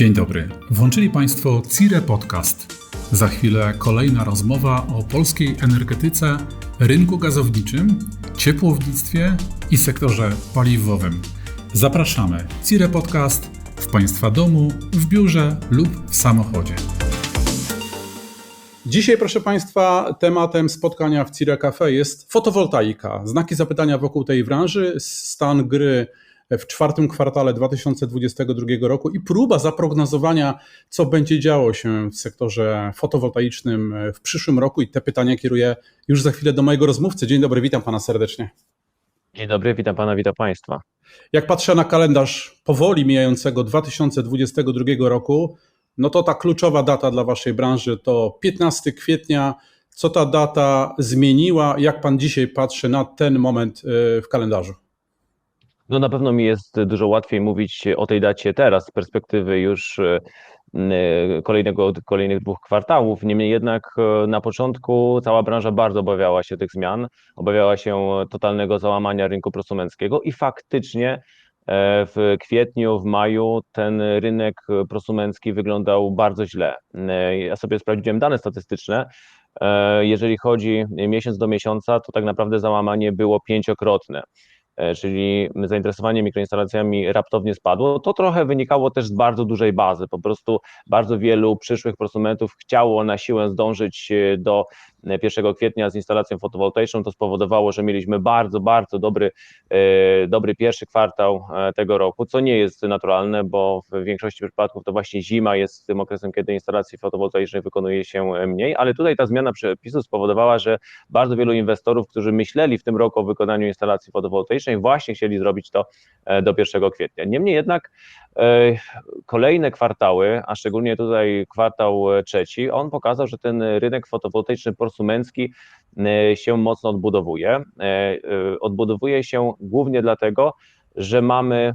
Dzień dobry. Włączyli Państwo CIRE Podcast. Za chwilę kolejna rozmowa o polskiej energetyce, rynku gazowniczym, ciepłownictwie i sektorze paliwowym. Zapraszamy. CIRE Podcast w Państwa domu, w biurze lub w samochodzie. Dzisiaj, proszę Państwa, tematem spotkania w CIRE Cafe jest fotowoltaika. Znaki zapytania wokół tej branży, stan gry w czwartym kwartale 2022 roku i próba zaprognozowania, co będzie działo się w sektorze fotowoltaicznym w przyszłym roku. I te pytania kieruję już za chwilę do mojego rozmówcy. Dzień dobry, witam Pana serdecznie. Dzień dobry, witam Pana, witam Państwa. Jak patrzę na kalendarz powoli mijającego 2022 roku, no to ta kluczowa data dla Waszej branży to 15 kwietnia. Co ta data zmieniła? Jak Pan dzisiaj patrzy na ten moment y, w kalendarzu? No na pewno mi jest dużo łatwiej mówić o tej dacie teraz, z perspektywy już e, kolejnego, kolejnych dwóch kwartałów. Niemniej jednak e, na początku cała branża bardzo obawiała się tych zmian, obawiała się totalnego załamania rynku prosumenckiego i faktycznie e, w kwietniu, w maju ten rynek prosumencki wyglądał bardzo źle. Ja sobie sprawdziłem dane statystyczne. Jeżeli chodzi miesiąc do miesiąca, to tak naprawdę załamanie było pięciokrotne. E, czyli zainteresowanie mikroinstalacjami raptownie spadło, to trochę wynikało też z bardzo dużej bazy. Po prostu bardzo wielu przyszłych prosumentów chciało na siłę zdążyć e, do 1 e, kwietnia z instalacją fotowoltaiczną. To spowodowało, że mieliśmy bardzo, bardzo dobry, dobry pierwszy kwartał tego roku, co nie jest naturalne, bo w większości przypadków to właśnie zima jest tym okresem, kiedy instalacji fotowoltaicznej wykonuje się mniej, ale tutaj ta zmiana przepisów spowodowała, że bardzo wielu inwestorów, którzy myśleli w tym roku o wykonaniu instalacji fotowoltaicznej, właśnie chcieli zrobić to e, do 1 kwietnia. Niemniej jednak e, kolejne kwartały, a szczególnie tutaj kwartał e, trzeci, on pokazał, że ten rynek fotowoltaiczny prosumencki się mocno odbudowuje. Odbudowuje się głównie dlatego, że mamy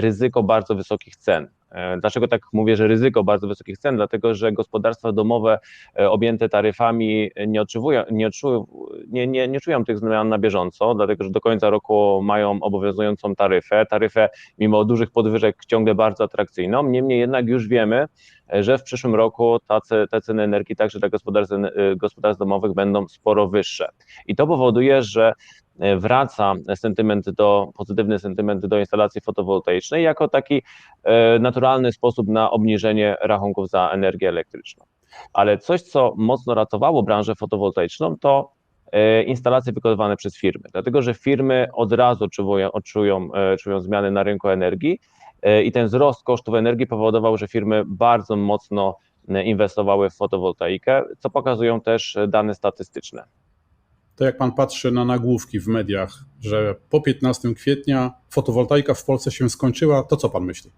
ryzyko bardzo wysokich cen. E, dlaczego tak mówię, że ryzyko bardzo wysokich cen? Dlatego, że gospodarstwa domowe e, objęte taryfami nie, odczuwają, nie, odczuwają, nie, nie, nie czują tych zmian na bieżąco, dlatego że do końca roku mają obowiązującą taryfę. Taryfę mimo dużych podwyżek ciągle bardzo atrakcyjną. Niemniej jednak już wiemy, e, że w przyszłym roku te, te ceny energii także dla gospodarstw, gospodarstw domowych będą sporo wyższe. I to powoduje, że E, wraca sentyment do, pozytywny sentyment do instalacji fotowoltaicznej jako taki e, naturalny sposób na obniżenie rachunków za energię elektryczną. Ale coś, co mocno ratowało branżę fotowoltaiczną, to e, instalacje wykonywane przez firmy, dlatego że firmy od razu odczuwają, odczują, czują zmiany na rynku energii i ten wzrost kosztów energii powodował, że firmy bardzo mocno inwestowały w fotowoltaikę, co pokazują też dane statystyczne to jak pan patrzy na nagłówki w mediach, że po 15 kwietnia fotowoltaika w Polsce się skończyła, to co pan myśli?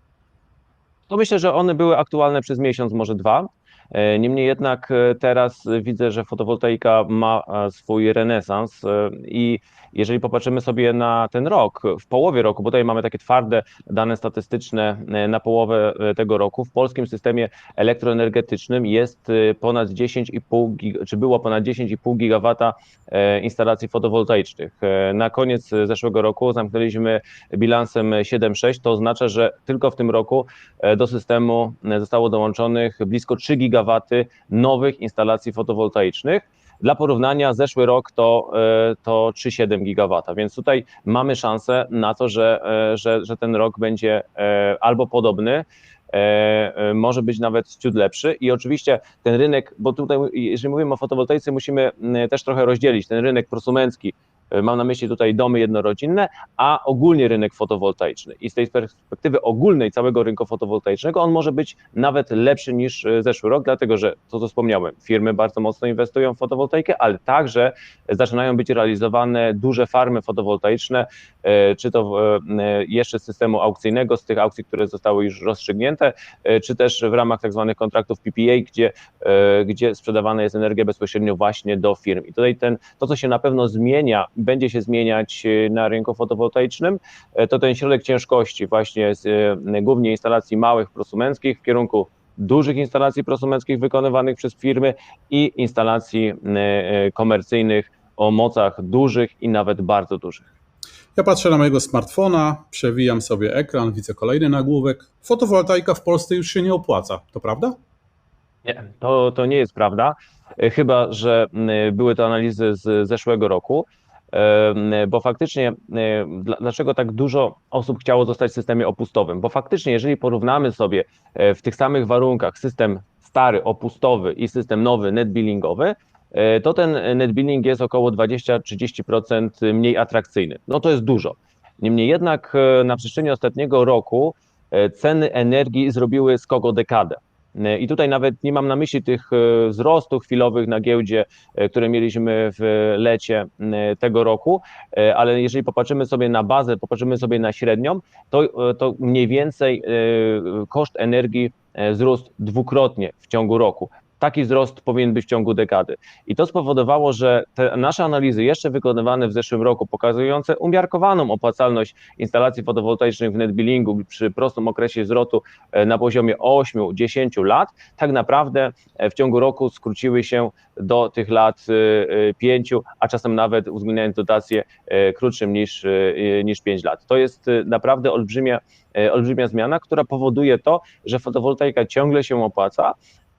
To myślę, że one były aktualne przez miesiąc, może dwa. E, niemniej jednak e, teraz widzę, że fotowoltaika ma e, swój renesans i jeżeli popatrzymy sobie na ten rok, w połowie roku, bo tutaj mamy takie twarde dane statystyczne na połowę tego roku, w polskim systemie elektroenergetycznym jest ponad 10,5, czy było ponad 10,5 gigawata instalacji fotowoltaicznych. Na koniec zeszłego roku zamknęliśmy bilansem 7,6, to oznacza, że tylko w tym roku do systemu zostało dołączonych blisko 3 gigawaty gigawaty nowych instalacji fotowoltaicznych. Dla porównania zeszły rok to, e, to 3,7 gigawata, więc tutaj mamy szansę na to, że, e, że, że ten rok będzie e, albo podobny, może być nawet ciut lepszy. I oczywiście ten rynek, bo tutaj jeżeli mówimy o fotowoltaice musimy też trochę rozdzielić. Ten rynek prosumencki, mam na myśli tutaj domy jednorodzinne, a ogólnie rynek fotowoltaiczny. I z tej perspektywy ogólnej całego rynku fotowoltaicznego on może być nawet lepszy niż e, zeszły rok, dlatego że, to co wspomniałem, firmy bardzo mocno inwestują w fotowoltaikę, ale także zaczynają być realizowane duże farmy fotowoltaiczne, e, czy to jeszcze z systemu aukcyjnego, z tych aukcji, które zostały już rozstrzygnięte, czy też w ramach tak zwanych kontraktów PPA, gdzie, gdzie sprzedawana jest energia bezpośrednio właśnie do firm. I tutaj ten, to, co się na pewno zmienia będzie się zmieniać e, na rynku fotowoltaicznym, e, to ten środek ciężkości właśnie z e, głównie instalacji małych prosumenckich w kierunku dużych instalacji prosumenckich wykonywanych przez firmy i instalacji komercyjnych o mocach dużych i nawet bardzo dużych. Ja patrzę na mojego smartfona, przewijam sobie ekran, widzę kolejny nagłówek. Fotowoltaika w Polsce już się nie opłaca, to prawda? Nie, to, to nie jest prawda, e, chyba że były to analizy z zeszłego roku, e, bo faktycznie, dla- dlaczego tak dużo osób chciało zostać w systemie opustowym? Bo faktycznie, jeżeli porównamy sobie e, w tych samych warunkach system stary, opustowy i system nowy, netbillingowy, e, to ten netbilling jest około 20-30% mniej atrakcyjny. No to jest dużo. Niemniej jednak e, na przestrzeni ostatniego roku ceny energii zrobiły skok o dekadę. E, I tutaj nawet nie mam na myśli tych e, wzrostów chwilowych na giełdzie, e, które mieliśmy w lecie m, tego roku, e, ale jeżeli popatrzymy sobie na bazę, popatrzymy sobie na średnią, to, e, to mniej więcej e, koszt energii e, wzrósł dwukrotnie w ciągu roku. Taki wzrost powinien być w ciągu dekady. I to spowodowało, że te nasze analizy, jeszcze wykonywane w zeszłym roku, pokazujące umiarkowaną opłacalność instalacji fotowoltaicznych w netbillingu przy prostym okresie zwrotu e, na poziomie 8-10 lat, tak naprawdę e, w ciągu roku skróciły się do tych lat 5, a czasem nawet uwzględniając dotacje e, krótszym niż, e, niż 5 lat. To jest e, naprawdę olbrzymia, e, olbrzymia zmiana, która powoduje to, że fotowoltaika ciągle się opłaca.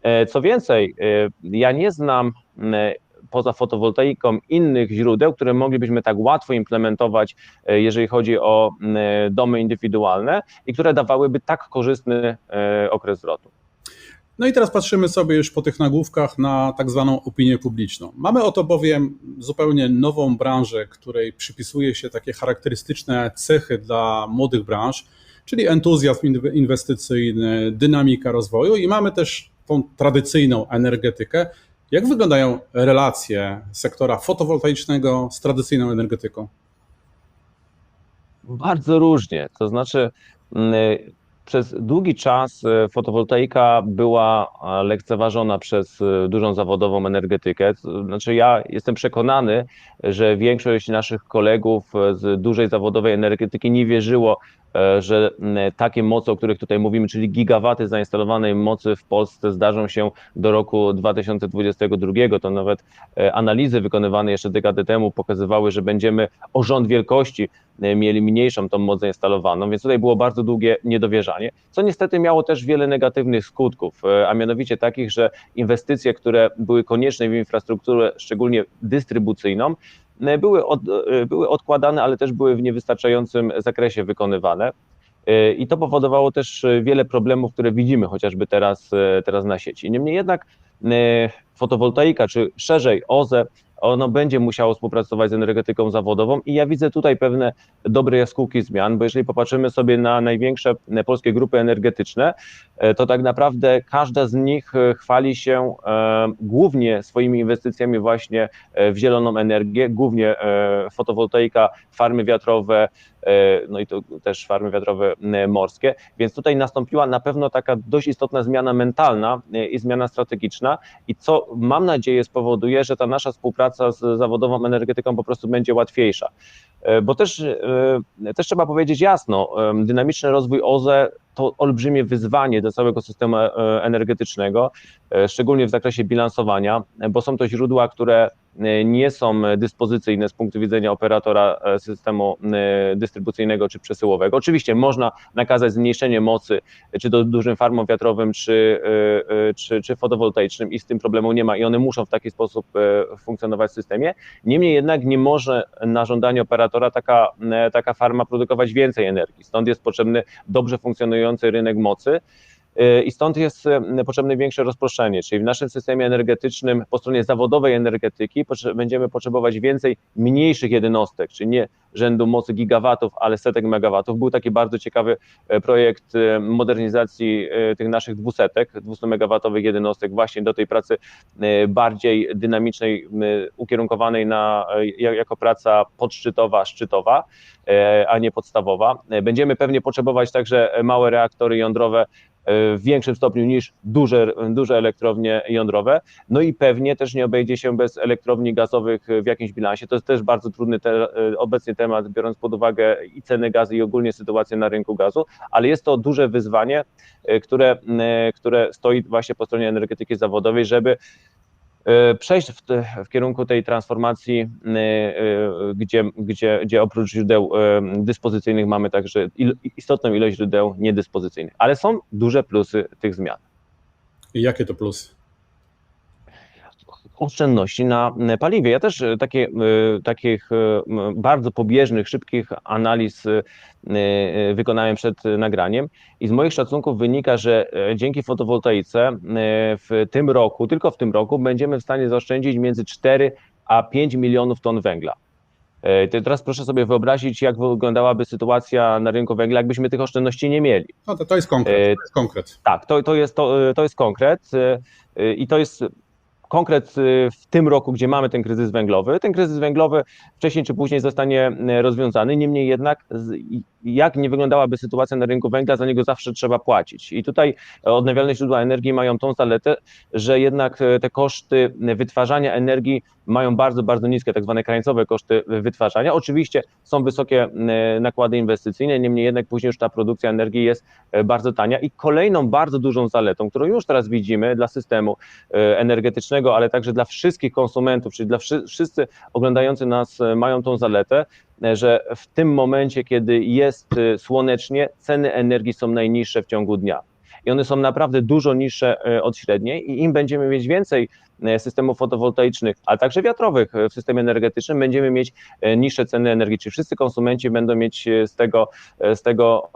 E, Co więcej, e, ja nie znam m, poza fotowoltaiką innych źródeł, które moglibyśmy tak łatwo implementować, e, jeżeli chodzi o domy indywidualne i które dawałyby tak korzystny e, okres zwrotu. No i teraz patrzymy sobie już po tych nagłówkach na tak zwaną opinię publiczną. Mamy oto bowiem zupełnie nową branżę, której przypisuje się takie charakterystyczne cechy dla młodych branż, czyli entuzjazm inw- inwestycyjny, dynamika rozwoju i mamy też tą tradycyjną energetykę. Jak wyglądają relacje sektora fotowoltaicznego z tradycyjną energetyką? Bardzo różnie. To znaczy, mm, przez długi czas e, fotowoltaika była lekceważona przez e, dużą zawodową energetykę. Znaczy, ja jestem przekonany, że większość naszych kolegów z dużej zawodowej energetyki nie wierzyło, że mm, takie moce, o których tutaj mówimy, czyli gigawaty zainstalowanej mocy w Polsce zdarzą się do roku 2022. To nawet e, analizy wykonywane jeszcze dekadę temu pokazywały, że będziemy o rząd wielkości e, mieli mniejszą tą moc zainstalowaną, więc tutaj było bardzo długie niedowierzanie, co niestety miało też wiele negatywnych skutków, e, a mianowicie takich, że inwestycje, które były konieczne w infrastrukturę, szczególnie dystrybucyjną, e, były, od, e, były odkładane, ale też były w niewystarczającym zakresie wykonywane. E, I to powodowało też e, wiele problemów, które widzimy chociażby teraz, e, teraz na sieci. Niemniej jednak e, fotowoltaika, czy szerzej OZE, ono będzie musiało współpracować z energetyką zawodową i ja widzę tutaj pewne dobre jaskółki zmian, bo jeżeli popatrzymy sobie na największe e, polskie grupy energetyczne, e, to tak naprawdę każda z nich e, chwali się e, głównie swoimi inwestycjami właśnie e, w zieloną energię, głównie e, fotowoltaika, farmy wiatrowe, e, no i to też farmy wiatrowe morskie, więc tutaj nastąpiła na pewno taka dość istotna zmiana mentalna e, i zmiana strategiczna i co mam nadzieję spowoduje, że ta nasza współpraca z zawodową energetyką po prostu będzie łatwiejsza. E, Bo też, e, też trzeba powiedzieć jasno, dynamiczny rozwój OZE to olbrzymie wyzwanie dla całego systemu e, energetycznego, e, szczególnie w zakresie bilansowania, bo są to źródła, które e, nie są dyspozycyjne z punktu widzenia operatora systemu dystrybucyjnego czy przesyłowego. Oczywiście można nakazać zmniejszenie mocy, czy to dużym farmom wiatrowym, czy, czy, czy fotowoltaicznym i z tym problemu nie ma i one muszą w taki sposób funkcjonować w systemie. Niemniej jednak nie może na żądanie operatora taka, taka farma produkować więcej energii. Stąd jest potrzebny dobrze funkcjonujący rynek mocy. E, I stąd jest e, potrzebne większe rozproszenie, czyli w naszym systemie energetycznym po stronie zawodowej energetyki będziemy potrzebować więcej mniejszych jednostek, czyli nie rzędu mocy gigawatów, ale setek megawatów. Był taki bardzo ciekawy e, projekt e, modernizacji e, tych naszych dwusetek, 200 megawatowych jednostek właśnie do tej pracy bardziej dynamicznej, ukierunkowanej na, ja- jako praca podszczytowa, szczytowa, a nie podstawowa. Będziemy pewnie potrzebować także małe reaktory jądrowe w większym stopniu niż duże, duże elektrownie jądrowe. No i pewnie też nie obejdzie się bez elektrowni gazowych w jakimś bilansie. To jest też bardzo trudny te, e, obecnie temat, biorąc pod uwagę i ceny gazu, i ogólnie sytuację na rynku gazu, ale jest to duże wyzwanie, e, które, e, które stoi właśnie po stronie energetyki zawodowej, żeby e, przejść w, w kierunku tej transformacji, e, e, gdzie, gdzie, gdzie oprócz źródeł e, dyspozycyjnych mamy także istotną ilość źródeł niedyspozycyjnych. Ale są duże plusy tych zmian. I jakie to plusy? Oszczędności na e, paliwie. Ja też e, takie, e, takich bardzo pobieżnych, szybkich analiz wykonałem przed nagraniem i z moich szacunków wynika, że dzięki fotowoltaice w tym roku, tylko w tym roku będziemy w stanie zaoszczędzić między 4 a 5 milionów ton węgla. Teraz proszę sobie wyobrazić, jak wyglądałaby sytuacja na rynku węgla, jakbyśmy tych oszczędności nie mieli. No to, to jest konkret. To jest konkret. Tak, to, to, jest, to, to jest konkret i to jest konkret y, w tym roku, gdzie mamy ten kryzys węglowy. Ten kryzys węglowy wcześniej czy później zostanie y, rozwiązany, niemniej jednak jak nie wyglądałaby sytuacja na rynku węgla, za niego zawsze trzeba płacić. I tutaj odnawialne źródła energii mają tą zaletę, że jednak e, te koszty wytwarzania energii mają bardzo, bardzo niskie, tak zwane krańcowe koszty wytwarzania. Oczywiście są wysokie nakłady inwestycyjne, niemniej jednak później już ta produkcja energii jest bardzo tania. I kolejną bardzo dużą zaletą, którą już teraz widzimy dla systemu e, energetycznego, ale także dla wszystkich konsumentów, czyli dla wszy- wszyscy oglądający nas e, mają tą zaletę, e, że w tym momencie, kiedy jest e, słonecznie, ceny energii są najniższe w ciągu dnia. I one są naprawdę dużo niższe od średniej, i im będziemy mieć więcej systemów fotowoltaicznych, ale także wiatrowych w systemie energetycznym, będziemy mieć niższe ceny energii, czyli wszyscy konsumenci będą mieć z tego, z tego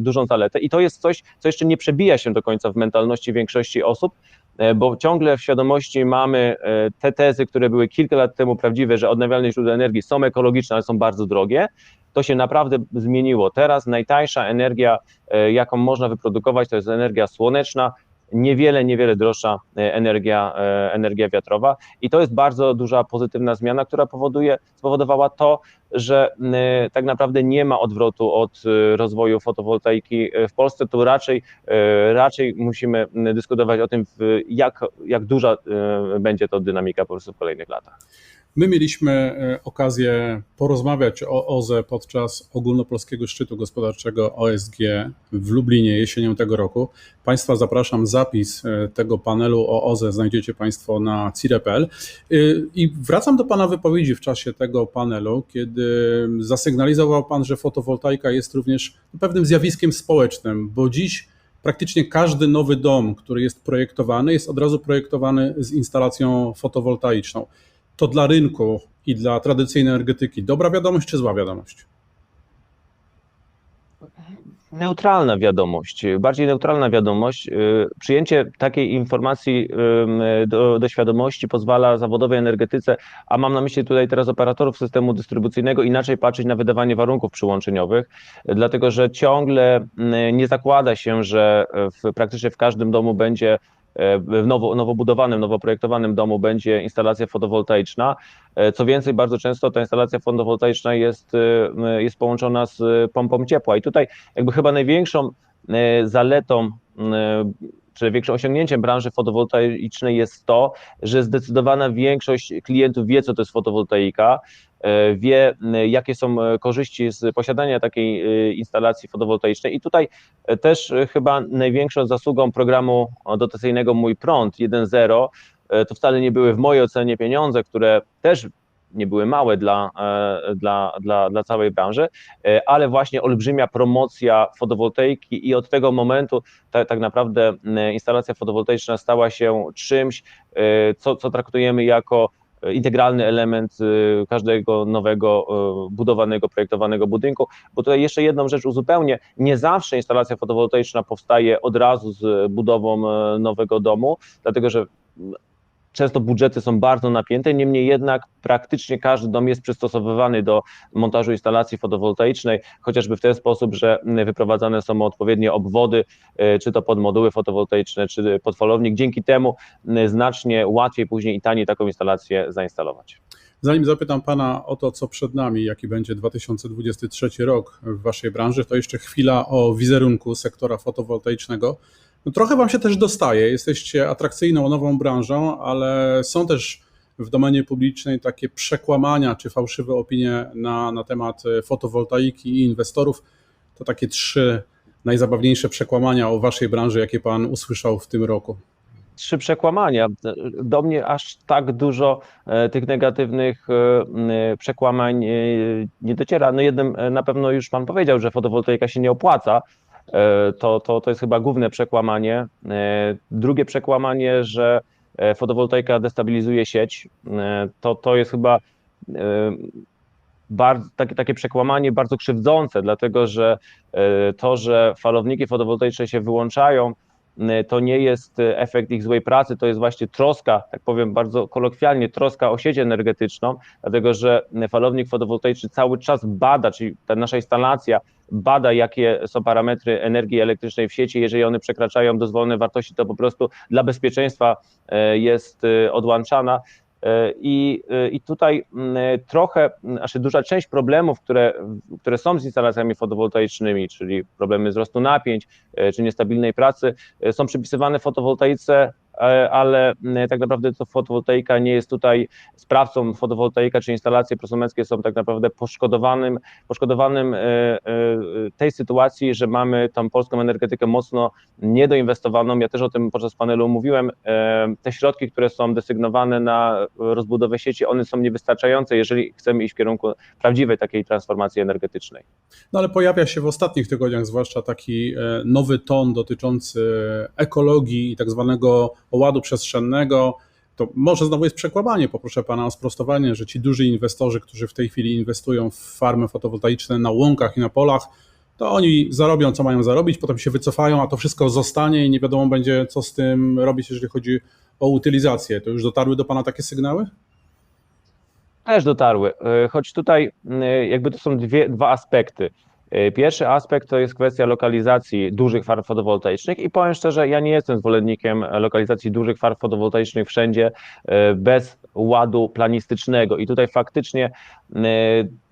dużą zaletę. I to jest coś, co jeszcze nie przebija się do końca w mentalności większości osób, bo ciągle w świadomości mamy e, te tezy, które były kilka lat temu prawdziwe, że odnawialne źródła energii są ekologiczne, ale są bardzo drogie. To się naprawdę zmieniło. Teraz najtańsza energia, e, jaką można wyprodukować, to jest energia słoneczna, niewiele, niewiele droższa e, energia, e, energia wiatrowa i to jest bardzo duża pozytywna zmiana, która powoduje, spowodowała to, że m, tak naprawdę nie ma odwrotu od e, rozwoju fotowoltaiki w Polsce, to raczej, e, raczej musimy dyskutować o tym, jak, jak duża e, będzie to dynamika po prostu w kolejnych latach. My mieliśmy e, okazję porozmawiać o OZE podczas ogólnopolskiego szczytu gospodarczego OSG w Lublinie jesienią tego roku. Państwa zapraszam, zapis e, tego panelu o OZE znajdziecie Państwo na cire.pl. E, I wracam do Pana wypowiedzi w czasie tego panelu, kiedy zasygnalizował Pan, że fotowoltaika jest również pewnym zjawiskiem społecznym, bo dziś praktycznie każdy nowy dom, który jest projektowany, jest od razu projektowany z instalacją fotowoltaiczną to dla rynku i dla tradycyjnej energetyki dobra wiadomość czy zła wiadomość? Neutralna wiadomość, bardziej neutralna wiadomość. Y, Przyjęcie takiej informacji do, do świadomości pozwala zawodowej energetyce, a mam na myśli tutaj teraz operatorów systemu dystrybucyjnego, inaczej patrzeć na wydawanie warunków przyłączeniowych, dlatego że ciągle y, nie zakłada się, że w, praktycznie w każdym domu będzie w nowo, nowo budowanym, nowo projektowanym domu będzie instalacja fotowoltaiczna. E, Co więcej, bardzo często ta instalacja fotowoltaiczna jest, e, jest połączona z pompą ciepła. I tutaj jakby chyba największą e, zaletą, czy największym osiągnięciem branży fotowoltaicznej jest to, że zdecydowana większość klientów wie, co to jest fotowoltaika, wie, e, jakie są e, korzyści z posiadania takiej e, instalacji fotowoltaicznej. I tutaj też chyba największą zasługą programu dotacyjnego Mój Prąd 1.0 e, to wcale nie były w mojej ocenie pieniądze, które też nie były małe dla, dla, dla, dla całej branży, ale właśnie olbrzymia promocja fotowoltaiki i od tego momentu ta, tak naprawdę instalacja fotowoltaiczna stała się czymś, co, co traktujemy jako integralny element e, każdego nowego e, budowanego, projektowanego budynku, bo tutaj jeszcze jedną rzecz uzupełnię, nie zawsze instalacja fotowoltaiczna powstaje od razu z budową e, nowego domu, dlatego że Często budżety są bardzo napięte, niemniej jednak praktycznie każdy dom jest przystosowywany do montażu instalacji fotowoltaicznej, chociażby w ten sposób, że wyprowadzane są odpowiednie obwody, e, czy to pod moduły fotowoltaiczne, czy pod falownik. Dzięki temu m, znacznie łatwiej później i taniej taką instalację zainstalować. Zanim zapytam Pana o to, co przed nami, jaki będzie 2023 rok w Waszej branży, to jeszcze chwila o wizerunku sektora fotowoltaicznego. No, trochę Wam się też dostaje, jesteście atrakcyjną nową branżą, ale są też w domenie publicznej takie przekłamania czy fałszywe opinie na, na temat fotowoltaiki i inwestorów. To takie trzy najzabawniejsze przekłamania o Waszej branży, jakie Pan usłyszał w tym roku. trzy przekłamania. Do mnie aż tak dużo e, tych negatywnych e, przekłamań e, nie dociera. No jednym e, na pewno już pan powiedział, że fotowoltaika się nie opłaca. E, To, to, to jest chyba główne przekłamanie. E, Drugie przekłamanie, że e, fotowoltaika destabilizuje sieć, to, to jest chyba bardzo, takie, takie przekłamanie bardzo krzywdzące, dlatego że to, że falowniki fotowoltaiczne się wyłączają, to nie jest e, efekt ich złej pracy, to jest właśnie troska, tak powiem bardzo kolokwialnie, troska o sieć energetyczną, dlatego że falownik fotowoltaiczny cały czas bada, czyli ta nasza instalacja bada, jakie są parametry energii elektrycznej w sieci. Jeżeli one przekraczają dozwolone wartości, to po prostu dla bezpieczeństwa jest odłączana. E, I, e, I tutaj m, trochę, m, znaczy duża część problemów, które, które są z instalacjami fotowoltaicznymi, czyli problemy wzrostu napięć e, czy niestabilnej pracy, są przypisywane fotowoltaice, ale m, tak naprawdę to fotowoltaika nie jest tutaj sprawcą. Fotowoltaika czy instalacje prosumenckie są tak naprawdę poszkodowanym, poszkodowanym e, e, tej sytuacji, że mamy tą polską energetykę mocno niedoinwestowaną. Ja też o tym podczas panelu mówiłem. E, Te środki, które są desygnowane na rozbudowę sieci, one są niewystarczające, jeżeli chcemy iść w kierunku prawdziwej takiej transformacji energetycznej. No ale pojawia się w ostatnich tygodniach zwłaszcza taki e, nowy ton dotyczący ekologii i tak zwanego ładu przestrzennego. To może znowu jest przekłamanie, poproszę pana o sprostowanie, że ci duży inwestorzy, którzy w tej chwili inwestują w farmy fotowoltaiczne na łąkach i na polach, to oni zarobią, co mają zarobić, potem się wycofają, a to wszystko zostanie i nie wiadomo będzie, co z tym robić, jeżeli chodzi o utylizację. To już dotarły do pana takie sygnały? też dotarły, E, choć tutaj e, jakby to są dwie, dwa aspekty. E, Pierwszy aspekt to jest kwestia lokalizacji dużych farm fotowoltaicznych i powiem szczerze, ja nie jestem zwolennikiem lokalizacji dużych farm fotowoltaicznych wszędzie e, bez ładu planistycznego. I tutaj faktycznie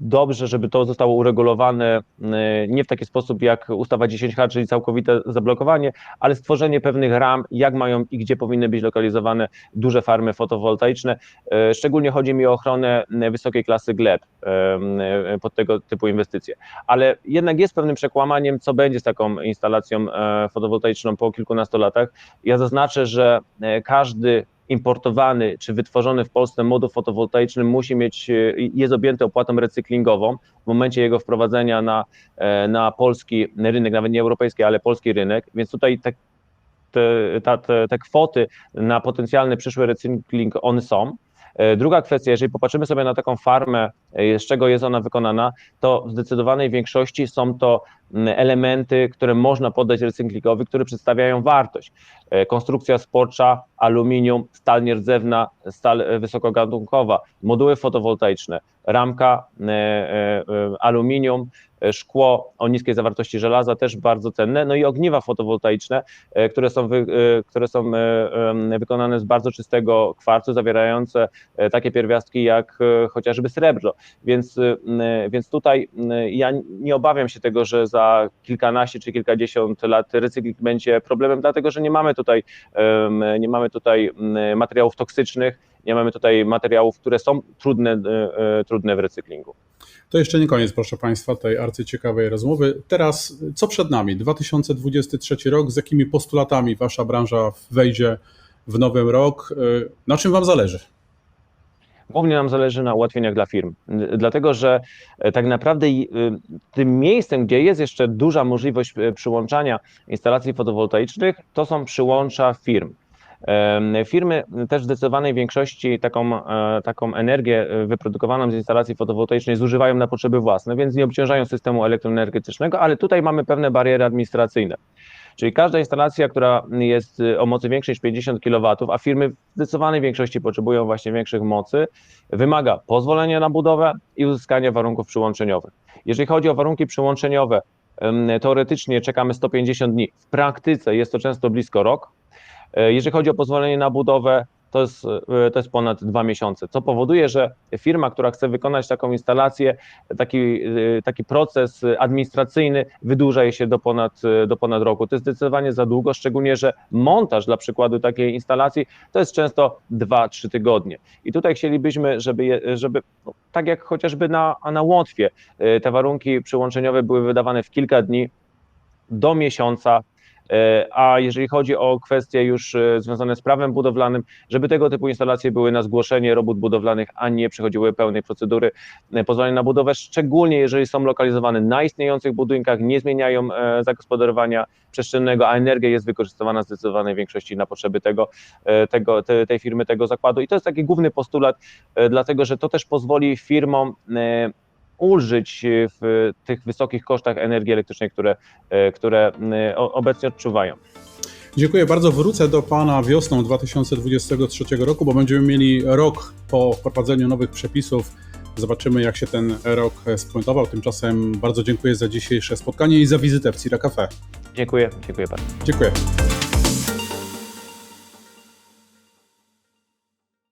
dobrze, żeby to zostało uregulowane e, nie w taki sposób jak ustawa 10H, czyli całkowite zablokowanie, ale stworzenie pewnych ram, jak mają i gdzie powinny być lokalizowane duże farmy fotowoltaiczne. E, Szczególnie chodzi mi o ochronę e, wysokiej klasy gleb e, e, pod tego typu inwestycje. Ale jednak jest pewnym przekłamaniem, co będzie z taką instalacją e, fotowoltaiczną po kilkunastu latach. Ja zaznaczę, że e, każdy importowany czy wytworzony w Polsce moduł fotowoltaiczny musi mieć, e, jest objęty opłatą recyklingową w momencie jego wprowadzenia na, e, na polski rynek, nawet nie europejski, ale polski rynek, więc tutaj te, te, te kwoty na potencjalny przyszły recykling, one są. E, Druga kwestia, jeżeli popatrzymy sobie na taką farmę, e, z czego jest ona wykonana, to w zdecydowanej większości są to m, elementy, które można poddać recyklingowi, które przedstawiają wartość. E, Konstrukcja sporcza, aluminium, stal nierdzewna, stal e, wysokogatunkowa, moduły fotowoltaiczne, ramka, e, e, e, aluminium, e, szkło o niskiej zawartości żelaza też bardzo cenne, no i ogniwa fotowoltaiczne, e, które są, wy, e, które są e, wykonane z bardzo czystego kwarcu, zawierające e, takie pierwiastki jak e, chociażby srebro. Więc, e, więc tutaj ja nie obawiam się tego, że za kilkanaście czy kilkadziesiąt lat recykling będzie problemem, dlatego że nie mamy tutaj, nie mamy tutaj materiałów toksycznych, nie mamy tutaj materiałów, które są trudne, e, e, trudne w recyklingu. To jeszcze nie koniec, proszę Państwa, tej arcyciekawej rozmowy. Teraz, co przed nami? 2023 rok, z jakimi postulatami Wasza branża wejdzie w nowy rok? Y, Na czym Wam zależy? Głównie nam zależy na ułatwieniach dla firm, y, dlatego że e, tak naprawdę y, tym miejscem, gdzie jest jeszcze duża możliwość przyłączania instalacji fotowoltaicznych, to są przyłącza firm. Firmy też w zdecydowanej większości taką, e, taką energię e, wyprodukowaną z instalacji fotowoltaicznej zużywają na potrzeby własne, więc nie obciążają systemu elektroenergetycznego, ale tutaj mamy pewne bariery administracyjne. Czyli każda instalacja, która jest y, o mocy większej niż 50 kW, a firmy w zdecydowanej większości potrzebują właśnie większych mocy, wymaga pozwolenia na budowę i uzyskania warunków przyłączeniowych. Jeżeli chodzi o warunki przyłączeniowe, teoretycznie czekamy 150 dni, w praktyce jest to często blisko rok. E, Jeżeli chodzi o pozwolenie na budowę, to jest, e, to jest ponad dwa miesiące, co powoduje, że firma, która chce wykonać taką instalację, taki, e, taki proces administracyjny wydłuża się do ponad, do ponad roku. To jest zdecydowanie za długo, szczególnie, że montaż dla przykładu takiej instalacji to jest często 2-3 tygodnie. I tutaj chcielibyśmy, żeby, żeby no, tak jak chociażby na, na Łotwie, te warunki przyłączeniowe były wydawane w kilka dni do miesiąca, A jeżeli chodzi o kwestie już e, związane z prawem budowlanym, żeby tego typu instalacje były na zgłoszenie robót budowlanych, a nie przechodziły pełnej procedury e, pozwolenia na budowę, szczególnie jeżeli są lokalizowane na istniejących budynkach, nie zmieniają e, zagospodarowania przestrzennego, a energia jest wykorzystywana w zdecydowanej większości na potrzeby tego, e, tego, te, tej firmy, tego zakładu. I to jest taki główny postulat, e, dlatego że to też pozwoli firmom e, ulżyć e, w tych wysokich kosztach energii elektrycznej, które, e, które e, obecnie odczuwają. Dziękuję bardzo. Wrócę do Pana wiosną 2023 roku, bo będziemy mieli rok po wprowadzeniu nowych przepisów. Zobaczymy, jak się ten rok spuentował. Tymczasem bardzo dziękuję za dzisiejsze spotkanie i za wizytę w Cira Cafe. Dziękuję, dziękuję bardzo. Dziękuję.